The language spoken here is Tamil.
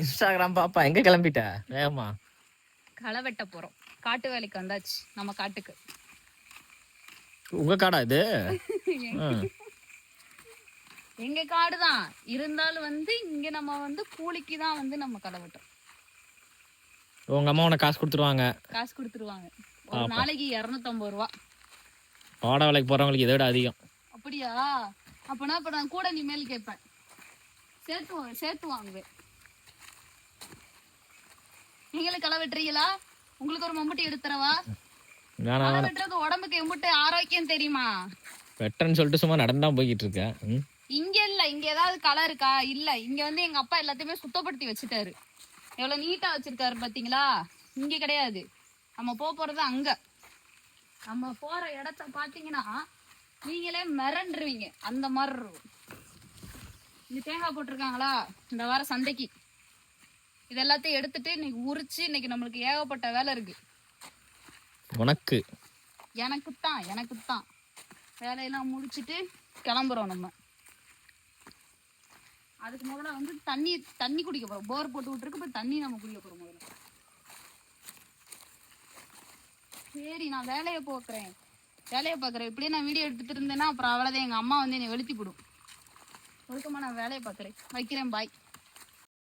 இன்ஸ்டாகிராம் பாப்பா எங்க கிளம்பிட்ட? வேகமா களை வெட்ட போறோம். காட்டு வேலைக்கு வந்தாச்சு நம்ம காட்டுக்கு. உங்க காடா இது. எங்க காடு தான். இருந்தாலும் வந்து இங்க நம்ம வந்து கூலிக்கு தான் வந்து நம்ம களை வெட்டுறோம். உங்க அம்மா உனக்கு காசு கொடுத்துருவாங்க. காசு கொடுத்துருவாங்க. ஒரு நாளைக்கு இரநூத்தம்பது ரூபா. பாட வேலைக்கு போறவங்களுக்கு இதை விட அதிகம். அப்படியா? அப்பனா இப்ப நான் கூட நீ மேல் கேட்பேன். சேர்த்து சேர்த்து வாங்குவேன். நீங்களும் களை வெட்டுறீங்களா உங்களுக்கு ஒரு மம்புட்டி எடுத்துறவா? களை வெட்டுறது உடம்புக்கு எம்புட்டு ஆரோக்கியம் தெரியுமா? வெட்டன்னு சொல்லிட்டு சும்மா நடந்தா போய்கிட்டு இருக்கேன். இங்க இல்ல இங்க ஏதாவது களை இருக்கா? இல்ல இங்க வந்து எங்க அப்பா எல்லாத்தையுமே சுத்தப்படுத்தி வச்சுட்டாரு. எவ்வளவு நீட்டா வச்சிருக்காரு பாத்தீங்களா? இங்க கிடையாது. நம்ம போக போறது அங்க. நம்ம போற இடத்த பாத்தீங்கன்னா நீங்களே மிரண்டுருவீங்க. அந்த மாதிரி இருக்கும். இங்க தேங்காய் போட்டிருக்காங்களா? இந்த வாரம் சந்தைக்கு. இது எல்லாத்தையும் எடுத்துட்டு இன்னைக்கு உரிச்சு இன்னைக்கு நம்மளுக்கு ஏகப்பட்ட வேலை இருக்கு. உனக்கு? எனக்குத்தான் எனக்குத்தான். வேலையெல்லாம் முடிச்சிட்டு கிளம்புறோம் நம்ம. அதுக்கு முதல்ல வந்து தண்ணி தண்ணி குடிக்க போறோம். போர் போட்டு விட்டுருக்கு இப்போ தண்ணி நம்ம குடிக்க போறோம் முதல்ல. சரி நான் வேலையை போக்குறேன் வேலையை பார்க்குறேன். இப்படியே நான் வீடியோ எடுத்துட்டு இருந்தேன்னா அப்புறம் அவ்வளோதான் எங்கள் அம்மா வந்து என்னை வெளுத்தி போடும். ஒழுக்கமா நான் வேலையை பார்க்குறேன். வைக்கிறேன் பாய்